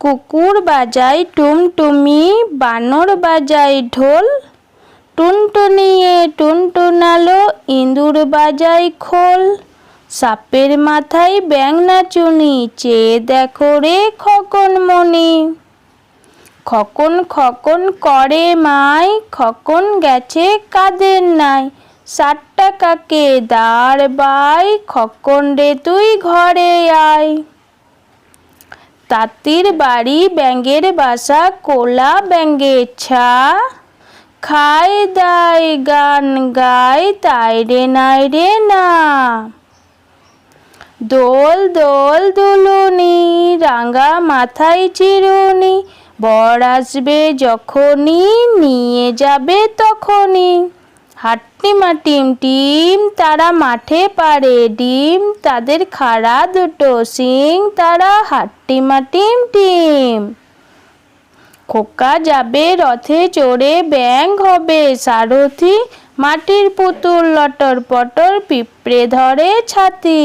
কুকুর বাজায় টুমটুমি বানর বাজায় ঢোল, টুনটুনিয়ে টুনটুনালো, ইঁদুর বাজায় খোল। সাপের মাথায় ব্যাং নাচুনি চেয়ে দেখো রে খোকন মনি খকন খকন করে মাই, খকন গেছে কাদের নাই। ষাট টাকাকে দাঁড় বাই, খকন রে তুই ঘরে আয়। তাঁতির বাড়ি ব্যাঙের বাসা, কোলা ব্যাঙের ছা। খায় দায় গান গায়, তাই রে নাই রে না। দোল দোল দুলুনি, রাঙা মাথায় চিরুনি, বর আসবে যখনই, নিয়ে যাবে তখনই। হাট্টিমা টিম টিম তারা মাঠে পারে, ডিম তাদের খাড়া দুটো সিং তারা হাট্টিমা টিম টিম। খোকা যাবে, রথে চড়ে ব্যাং হবে, সারথি মাটির পুতুল লটর পটর পিঁপড়ে ধরে ছাতি।